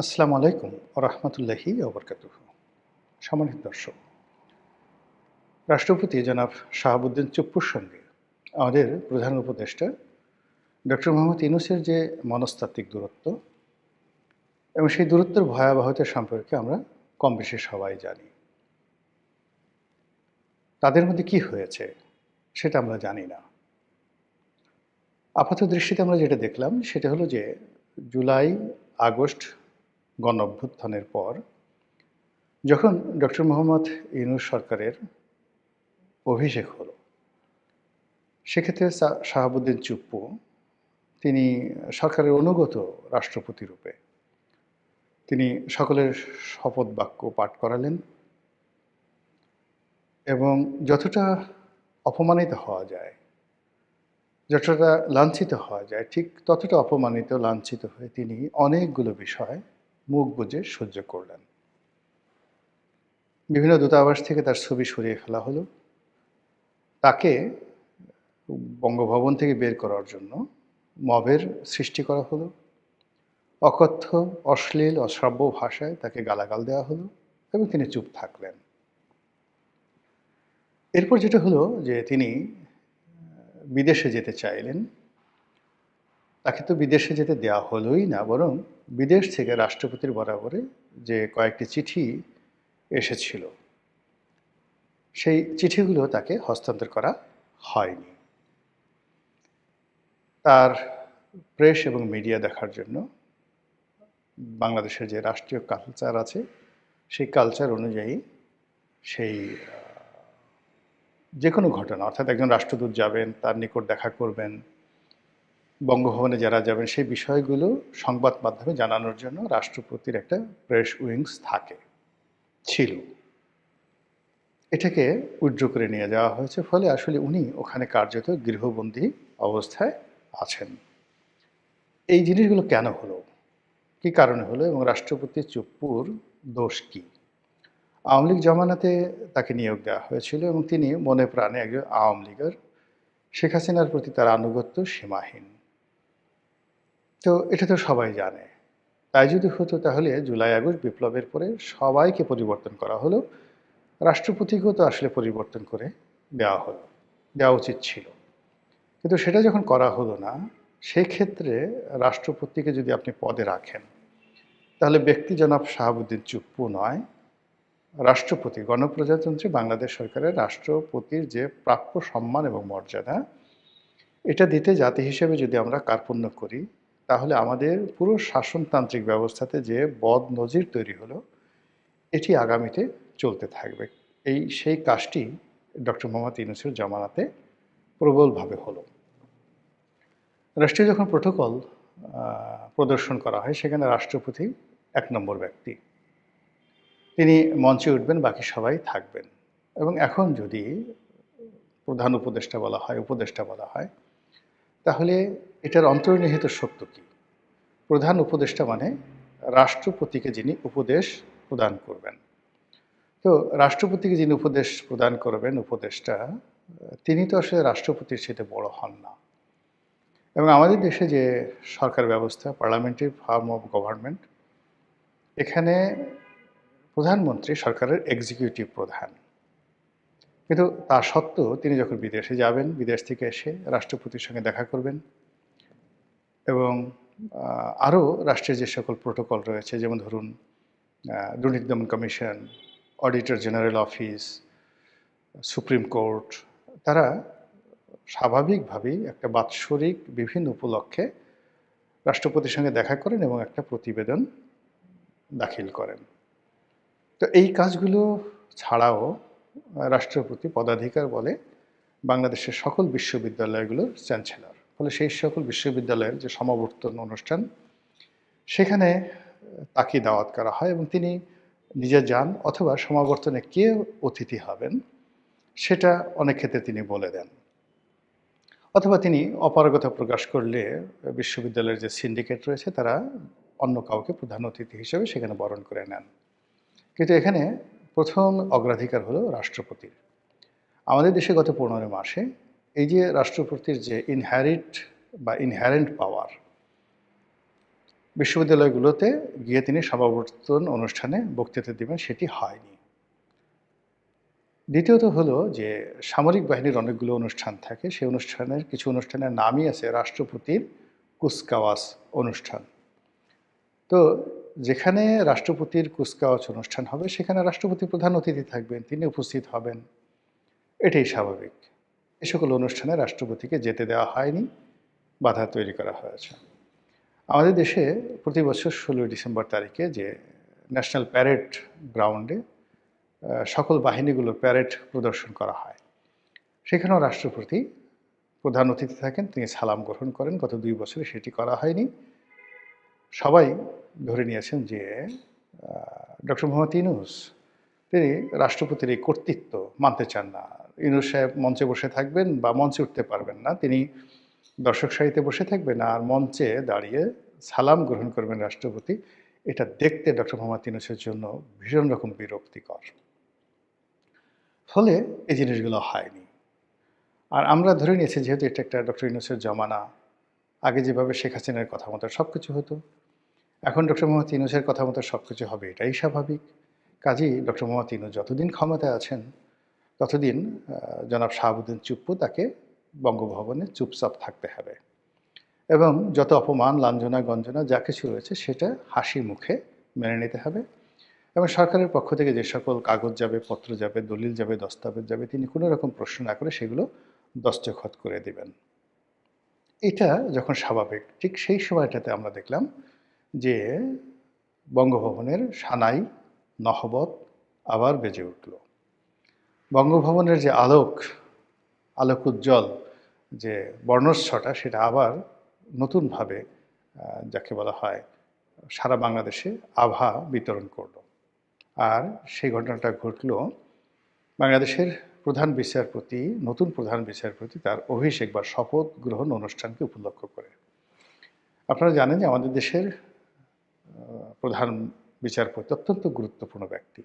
আসসালামু আলাইকুম রহমতুল্লাহি ওবরকাত সম্মানিত দর্শক, রাষ্ট্রপতি জনাব শাহাবুদ্দিন চুপ্পুর সঙ্গে আমাদের প্রধান উপদেষ্টা ডক্টর মোহাম্মদ ইনুসের যে মনস্তাত্ত্বিক দূরত্ব এবং সেই দূরত্বের ভয়াবহতা সম্পর্কে আমরা কম বেশি সবাই জানি। তাদের মধ্যে কি হয়েছে সেটা আমরা জানি না। আপাত দৃষ্টিতে আমরা যেটা দেখলাম সেটা হলো যে জুলাই, আগস্ট গণ অভ্যুত্থানের পর, যখন ডক্টর মোহাম্মদ ইউনুস সরকারের অভিষেক হলো, সেক্ষেত্রে শাহাবুদ্দিন চুপ্পু তিনি সরকারের অনুগত রাষ্ট্রপতি রূপে তিনি সকলের শপথ বাক্য পাঠ করালেন এবং যতটা অপমানিত হওয়া যায়, যতটা লাঞ্ছিত হওয়া যায়, ঠিক ততটা অপমানিত লাঞ্ছিত হয়ে তিনি অনেকগুলো বিষয় মুখ বুজে সহ্য করলেন। বিভিন্ন দূতাবাস থেকে তার ছবি সরিয়ে ফেলা হলো। তাকে বঙ্গভবন থেকে বের করার জন্য মবের সৃষ্টি করা হলো। অকথ্য, অশ্লীল অশ্রাব্য ভাষায় তাকে গালাগাল দেওয়া হলো এবং তিনি চুপ থাকলেন। এরপর যেটা হলো যে তিনি বিদেশে যেতে চাইলেন। তাকে তো বিদেশে যেতে দেওয়া হলোই না, বরং বিদেশ থেকে রাষ্ট্রপতির বরাবরে যে কয়েকটি চিঠি এসেছিল, সেই চিঠিগুলো তাকে হস্তান্তর করা হয়নি। তার প্রেস এবং মিডিয়া দেখার জন্য বাংলাদেশের যে রাষ্ট্রীয় কালচার আছে, সেই কালচার অনুযায়ী সেই যে কোনো ঘটনা, অর্থাৎ একজন রাষ্ট্রদূত যাবেন, তার নিকট দেখা করবেন বঙ্গভবনে যারা যাবেন, সেই বিষয়গুলো সংবাদ মাধ্যমে জানানোর জন্য রাষ্ট্রপতির একটা প্রেস উইংস থাকে। ছিল। এটাকে উইড্র করে নিয়ে যাওয়া হয়েছে, ফলে আসলে উনি ওখানে কার্যত গৃহবন্দী অবস্থায় আছেন। এই জিনিসগুলো কেন হলো? কি কারণে হলো এবং রাষ্ট্রপতি চুপ্পুর দোষ কী? আওয়ামী লীগ জমানাতে তাকে নিয়োগ দেওয়া হয়েছিল এবং তিনি মনে প্রাণে একজন আওয়ামী লীগের শেখ হাসিনার প্রতি তার আনুগত্য সীমাহীন। তো এটা তো সবাই জানে। তাই যদি হতো তাহলে জুলাই, আগস্ট বিপ্লবের পরে সবাইকে পরিবর্তন করা হলো। রাষ্ট্রপতিকেও তো আসলে পরিবর্তন করে দেওয়া হলো, দেওয়া উচিত ছিল। কিন্তু সেটা যখন করা হলো না, সেক্ষেত্রে রাষ্ট্রপতিকে যদি আপনি পদে রাখেন, তাহলে ব্যক্তি জনাব শাহাবুদ্দিন চুপ্পু নয়, রাষ্ট্রপতি, গণপ্রজাতন্ত্রী, বাংলাদেশ সরকারের রাষ্ট্রপতির যে প্রাপ্য সম্মান এবং মর্যাদা, এটা দিতে জাতি হিসেবে যদি আমরা কার্পণ্য করি তাহলে আমাদের পুরো শাসনতান্ত্রিক ব্যবস্থাতে যে বদ নজির তৈরি হলো, এটি আগামীতে চলতে থাকবে। এই সেই কাজটি ডক্টর মোহাম্মদ ইউনুসের জামানাতে প্রবলভাবে হলো। রাষ্ট্রীয় যখন প্রোটোকল প্রদর্শন করা হয়, সেখানে রাষ্ট্রপতি এক নম্বর ব্যক্তি। তিনি মঞ্চে উঠবেন, বাকি সবাই থাকবেন। এবং এখন যদি প্রধান উপদেষ্টা বলা হয়, উপদেষ্টা বলা হয় তাহলে এটার অন্তর্নিহিত সত্য কী? প্রধান উপদেষ্টা মানে রাষ্ট্রপতিকে যিনি উপদেশ প্রদান করবেন। তো রাষ্ট্রপতিকে যিনি উপদেশ প্রদান করবেন, উপদেষ্টা, তিনি তো আসলে রাষ্ট্রপতির সাথে বড় হন না। এবং আমাদের দেশে যে সরকার ব্যবস্থা পার্লামেন্টারি ফার্ম অফ গভর্নমেন্ট, এখানে প্রধানমন্ত্রী সরকারের এক্সিকিউটিভ প্রধান। কিন্তু তা সত্ত্বেও তিনি যখন বিদেশে যাবেন, বিদেশ থেকে এসে রাষ্ট্রপতির সঙ্গে দেখা করবেন এবং আরও রাষ্ট্রের যে সকল প্রোটোকল রয়েছে, যেমন ধরুন দুর্নীতি দমন commission, auditor general office, supreme court, তারা স্বাভাবিকভাবেই একটা বাৎসরিক বিভিন্ন উপলক্ষে রাষ্ট্রপতির সঙ্গে দেখা করেন এবং একটা প্রতিবেদন দাখিল করেন। তো এই কাজগুলো ছাড়াও রাষ্ট্রপতি পদাধিকার বলে বাংলাদেশের সকল বিশ্ববিদ্যালয়গুলোর চ্যান্সেলর। ফলে সেই সকল বিশ্ববিদ্যালয়ের যে সমাবর্তন অনুষ্ঠান, সেখানে তাকে দাওয়াত করা হয় এবং তিনি নিজে যান অথবা সমাবর্তনে কে অতিথি হবেন, সেটা অনেক ক্ষেত্রে তিনি বলে দেন। অথবা তিনি অপারগতা প্রকাশ করলে বিশ্ববিদ্যালয়ের যে সিন্ডিকেট রয়েছে, তারা অন্য কাউকে প্রধান অতিথি হিসেবে সেখানে বরণ করে নেন। কিন্তু এখানে প্রথম অগ্রাধিকার হলো রাষ্ট্রপতির আমাদের দেশে গত পনেরো মাসে এই যে রাষ্ট্রপতির যে ইনহ্যারিট বা ইনহ্যারেন্ট পাওয়ার বিশ্ববিদ্যালয়গুলোতে গিয়ে তিনি সমাবর্তন অনুষ্ঠানে বক্তৃতা দিবেন সেটি হয়নি। দ্বিতীয়ত হলো যে সামরিক বাহিনীর অনেকগুলো অনুষ্ঠান থাকে, সেই অনুষ্ঠানের কিছু অনুষ্ঠানের নামই আছে রাষ্ট্রপতির কুচকাওয়াজ অনুষ্ঠান। তো যেখানে রাষ্ট্রপতির কুচকাওয়াজ অনুষ্ঠান হবে, সেখানে রাষ্ট্রপতি প্রধান অতিথি থাকবেন, তিনি উপস্থিত হবেন। এটাই স্বাভাবিক। এ সকল অনুষ্ঠানে রাষ্ট্রপতিকে যেতে দেওয়া হয়নি, বাধা তৈরি করা হয়েছে। আমাদের দেশে প্রতি বছর ষোলোই ডিসেম্বর তারিখে যে ন্যাশনাল প্যারেড গ্রাউন্ডে সকল বাহিনীগুলোর প্যারেড প্রদর্শন করা হয়। সেখানেও রাষ্ট্রপতি প্রধান অতিথি থাকেন, তিনি সালাম গ্রহণ করেন। গত দুই বছরে সেটি করা হয়নি। সবাই ধরে নিয়েছেন যে ডক্টর মোহাম্মদ ইনুস তিনি রাষ্ট্রপতির এই কর্তৃত্ব মানতে চান না। ইনুস সাহেব মঞ্চে বসে থাকবেন বা মঞ্চে উঠতে পারবেন না। তিনি দর্শক সারিতে বসে থাকবেন আর মঞ্চে দাঁড়িয়ে সালাম গ্রহণ করবেন রাষ্ট্রপতি। এটা দেখতে ডক্টর মোহাম্মদ ইনুসের জন্য ভীষণ রকম বিরক্তিকর। ফলে এই জিনিসগুলো হয়নি। আর আমরা ধরে নিয়েছি, যেহেতু এটা একটা ডক্টর ইনুসের জমানা, আগে যেভাবে শেখ হাসিনার কথা মতো সব কিছু হতো এখন ডক্টর মোহাম্মদ ইনুসের কথা মতো সব কিছু হবে, এটাই স্বাভাবিক। কাজেই ডক্টর মোহাম্মদ ইনুস যতদিন ক্ষমতায় আছেন, ততদিন জনাব শাহাবুদ্দিন চুপ্পু তাকে বঙ্গভবনে চুপচাপ থাকতে হবে। এবং যত অপমান, লাঞ্ছনা, গঞ্জনা, যা কিছু রয়েছে, সেটা হাসি মুখে মেনে নিতে হবে। এবং সরকারের পক্ষ থেকে যে সকল কাগজ যাবে, পত্র যাবে, দলিল যাবে, দস্তাবেজ যাবে, তিনি কোনো রকম প্রশ্ন না করে সেগুলো দস্তখত করে দিবেন। এটা যখন স্বাভাবিক, ঠিক সেই সময়টাতে আমরা দেখলাম যে বঙ্গভবনের সানাই, নহবত আবার বেজে উঠল। বঙ্গভবনের যে আলোক আলোক উজ্জ্বল যে বর্ণচ্ছটা, সেটা আবার নতুনভাবে যাকে বলা হয়, সারা বাংলাদেশে আভা বিতরণ করল। আর সেই ঘটনাটা ঘটল বাংলাদেশের প্রধান বিচারপতি, নতুন প্রধান বিচারপতি তার অভিষেক বা শপথ গ্রহণ অনুষ্ঠানকে উপলক্ষ করে। আপনারা জানেন যে আমাদের দেশের প্রধান বিচারপতি, অত্যন্ত গুরুত্বপূর্ণ ব্যক্তি।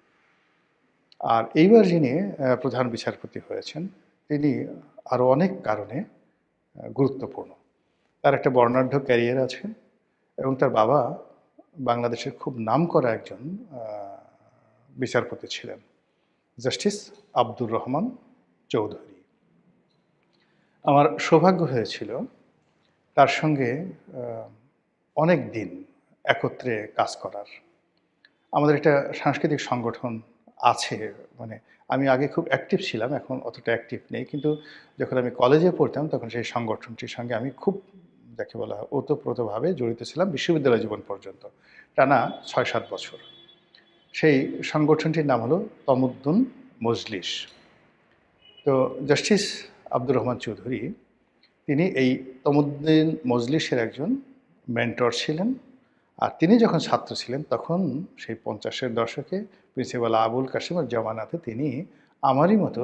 আর এইবার যিনি প্রধান বিচারপতি হয়েছেন, তিনি আরও অনেক কারণে গুরুত্বপূর্ণ। তার একটা বর্ণাঢ্য ক্যারিয়ার আছে এবং তার বাবা বাংলাদেশের খুব নাম করা একজন বিচারপতি ছিলেন, জাস্টিস আব্দুর রহমান চৌধুরী। আমার সৌভাগ্য হয়েছিল, তার সঙ্গে অনেক দিন একত্রে কাজ করার। আমাদের একটা সাংস্কৃতিক সংগঠন আছে মানে আমি আগে খুব অ্যাক্টিভ ছিলাম, এখন অতটা অ্যাক্টিভ নেই, কিন্তু যখন আমি কলেজে পড়তাম, তখন সেই সংগঠনটির সঙ্গে আমি খুব, যাকে বলা ওতপ্রোতভাবে জড়িত ছিলাম বিশ্ববিদ্যালয় জীবন পর্যন্ত, টানা ছয় সাত বছর। সেই সংগঠনটির নাম হলো তমুদ্দুন মজলিস। তো জাস্টিস আব্দুর রহমান চৌধুরী, তিনি এই তমুদ্দিন মজলিসের একজন মেন্টর ছিলেন। আর তিনি যখন ছাত্র ছিলেন, তখন সেই পঞ্চাশের দশকে প্রিন্সিপাল আবুল কাশিমের জমানাতে তিনি আমারই মতো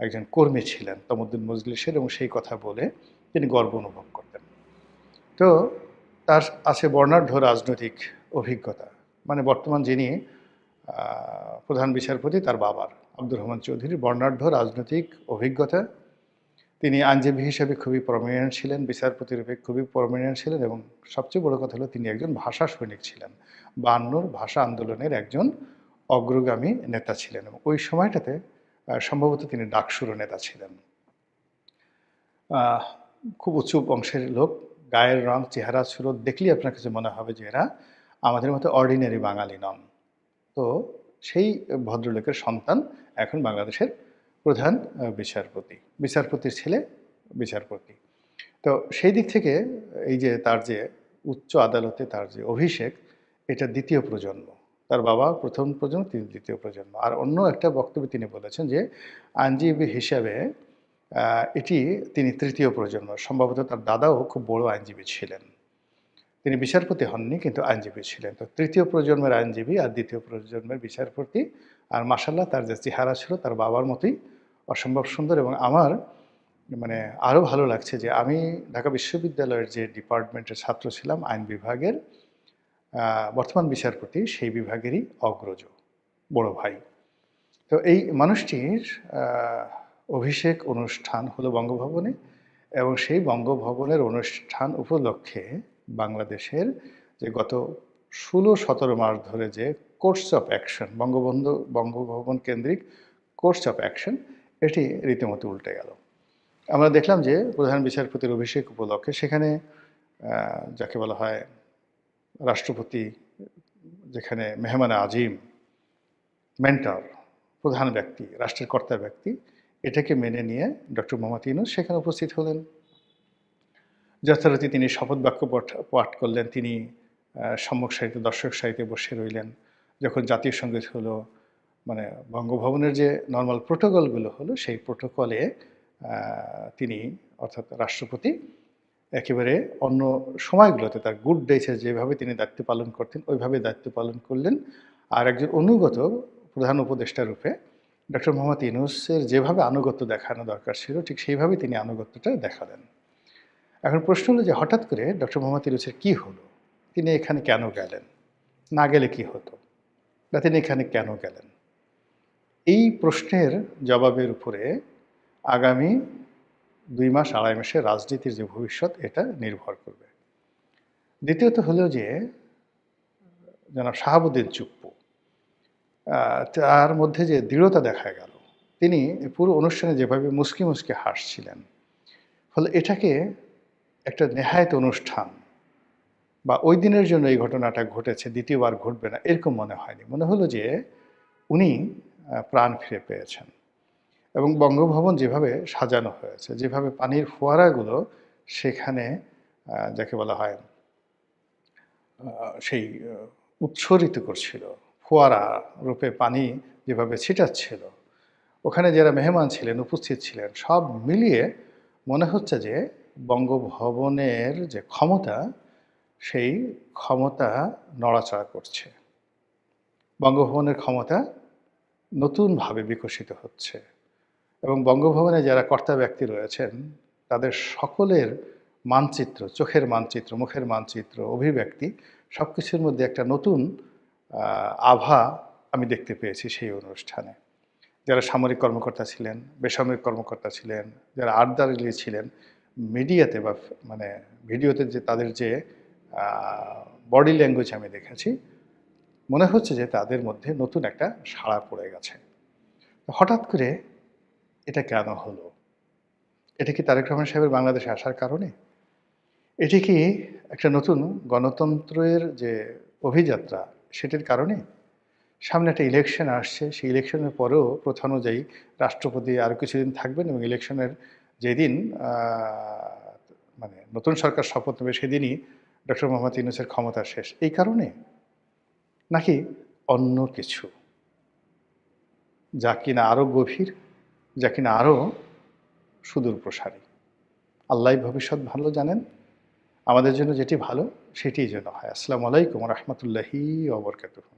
একজন কর্মী ছিলেন, তমুদ্দিন মজলিসের, এবং সেই কথা বলে তিনি গর্ব অনুভব করতেন। তো তার আছে বর্ণাঢ্য রাজনৈতিক অভিজ্ঞতা। মানে বর্তমান যিনি প্রধান বিচারপতি, তার বাবার, আব্দুর রহমান চৌধুরীর বর্ণাঢ্য রাজনৈতিক অভিজ্ঞতা। তিনি আইনজীবী হিসেবে খুবই প্রমিনেন্ট ছিলেন বিচারপতি রূপে খুবই প্রমিনেন্ট ছিলেন এবং সবচেয়ে বড় কথা হলো তিনি একজন ভাষা সৈনিক ছিলেন। বায়ান্নর ভাষা আন্দোলনের একজন অগ্রগামী নেতা ছিলেন এবং ওই সময়টাতে সম্ভবত তিনি ডাকসুর নেতা ছিলেন। খুব উঁচু বংশের লোক, গায়ের রং, চেহারা সুরত দেখলেই আপনার কাছে মনে হবে যে এরা আমাদের মতো অর্ডিনারি বাঙালি নন। তো সেই ভদ্রলোকের সন্তান এখন বাংলাদেশের প্রধান বিচারপতি, বিচারপতির ছেলে, বিচারপতি। তো সেই দিক থেকে এই যে তার যে উচ্চ আদালতে তার যে অভিষেক, এটা দ্বিতীয় প্রজন্ম। তার বাবা প্রথম প্রজন্ম, তিনি দ্বিতীয় প্রজন্ম। আর অন্য একটা বক্তব্যে তিনি বলেছেন যে, আইনজীবী হিসাবে এটি তিনি তৃতীয় প্রজন্ম। সম্ভবত তার দাদাও খুব বড় আইনজীবী ছিলেন। তিনি বিচারপতি হননি, কিন্তু আইনজীবী ছিলেন। তো তৃতীয় প্রজন্মের আইনজীবী আর দ্বিতীয় প্রজন্মের বিচারপতি। আর মাসাল্লাহ তার যে চেহারা ছিল, তার বাবার মতোই অসম্ভব সুন্দর এবং আমার মানে আরও ভালো লাগছে যে আমি ঢাকা বিশ্ববিদ্যালয়ের যে ডিপার্টমেন্টের ছাত্র ছিলাম আইন বিভাগের বর্তমান বিচারপতি, সেই বিভাগেরই অগ্রজ বড় ভাই। তো এই মানুষটির অভিষেক অনুষ্ঠান হলো বঙ্গভবনে এবং সেই বঙ্গভবনের অনুষ্ঠান উপলক্ষে বাংলাদেশের যে গত ষোলো সতেরো মাস ধরে যে course of action Bangabandhu, Bangabhaban কেন্দ্রিক কোর্স অফ অ্যাকশন এটি রীতিমতো উল্টে গেল। আমরা দেখলাম যে প্রধান বিচারপতির অভিষেক উপলক্ষে সেখানে যাকে বলা হয় রাষ্ট্রপতি, যেখানে মেহমান আজিম, মেন্টর, প্রধান ব্যক্তি, রাষ্ট্রের কর্তা ব্যক্তি, এটাকে মেনে নিয়ে ডক্টর মোহাম্মদ ইউনুস সেখানে উপস্থিত হলেন। যথারীতি তিনি শপথ বাক্য পঠ- করলেন, তিনি সম্মুখ সারিতে দর্শক সারিতে বসে রইলেন। যখন জাতীয় সংগীত হলো মানে বঙ্গভবনের যে নর্মাল প্রোটোকলগুলো হলো, সেই প্রোটোকলে তিনি অর্থাৎ রাষ্ট্রপতি একেবারে অন্য সময়গুলোতে তার গুড ডেসে যেভাবে তিনি দায়িত্ব পালন করতেন, ওইভাবে দায়িত্ব পালন করলেন। আর একজন অনুগত প্রধান উপদেষ্টা রূপে ডক্টর মোহাম্মদ ইউনুসের যেভাবে আনুগত্য দেখানো দরকার ছিল, ঠিক সেইভাবে তিনি আনুগত্যটা দেখালেন। এখন প্রশ্ন হলো যে হঠাৎ করে ডক্টর মোহাম্মদ ইউনুসের কী হলো? তিনি এখানে কেন গেলেন? না গেলে কি হতো? বা তিনি এখানে কেন গেলেন? এই প্রশ্নের জবাবের উপরে আগামী দুই মাস, আড়াই মাসের রাজনীতির যে ভবিষ্যৎ, এটা নির্ভর করবে। দ্বিতীয়ত হলো যে, জনাব শাহাবুদ্দিন চুপ্পু তার মধ্যে যে দৃঢ়তা দেখা গেল, তিনি পুরো অনুষ্ঠানে যেভাবে মুসকি মুসকি হাসছিলেন, ফলে এটাকে একটা নেহায়ত অনুষ্ঠান বা ওই দিনের জন্য এই ঘটনাটা ঘটেছে, দ্বিতীয়বার ঘটবে না, এরকম মনে হয়নি। মনে হলো যে, উনি প্রাণ ফিরে পেয়েছেন। এবং বঙ্গভবন যেভাবে সাজানো হয়েছে, যেভাবে পানির ফোয়ারাগুলো সেখানে যাকে বলা হয় সেই উৎসরিত করছিল, ফোয়ারা রূপে পানি যেভাবে ছিটাচ্ছিল, ওখানে যারা মেহমান ছিলেন, উপস্থিত ছিলেন, সব মিলিয়ে মনে হচ্ছে যে বঙ্গভবনের যে ক্ষমতা, সেই ক্ষমতা নড়াচড়া করছে। বঙ্গভবনের ক্ষমতা নতুনভাবে বিকশিত হচ্ছে। এবং বঙ্গভবনে যারা কর্তা ব্যক্তি রয়েছেন, তাদের সকলের মানচিত্র, চোখের মানচিত্র, মুখের মানচিত্র, অভিব্যক্তি সব কিছুর মধ্যে একটা নতুন আভা আমি দেখতে পেয়েছি সেই অনুষ্ঠানে। যারা সামরিক কর্মকর্তা ছিলেন, বেসামরিক কর্মকর্তা ছিলেন, যারা আর্দারলি ছিলেন, মিডিয়াতে বা মানে ভিডিওতে যে তাদের যে বডি ল্যাঙ্গুয়েজ আমি দেখেছি মনে হচ্ছে যে তাদের মধ্যে নতুন একটা সাড়া পড়ে গেছে। হঠাৎ করে এটা কেন হলো? এটা কি তারেক রহমান সাহেবের বাংলাদেশে আসার কারণে? এটি কি একটা নতুন গণতন্ত্রের যে অভিযাত্রা সেটির কারণে? সামনে একটা ইলেকশন আসছে, সেই ইলেকশনের পরেও প্রথা অনুযায়ী রাষ্ট্রপতি আরও কিছুদিন থাকবেন এবং ইলেকশনের যেদিন মানে নতুন সরকার শপথ নেবে সেদিনই ডক্টর মোহাম্মদ ইউনুসের ক্ষমতা শেষ। এই কারণে নাকি অন্য কিছু? যা কিনা আরও গভীর, যা কিনা আরও সুদূর প্রসারী। আল্লাহ ভবিষ্যৎ ভালো জানেন, আমাদের জন্য যেটি ভালো সেটি যেন হয়। আসসালামু আলাইকুম রহমতুল্লাহি ওবরকাতুহ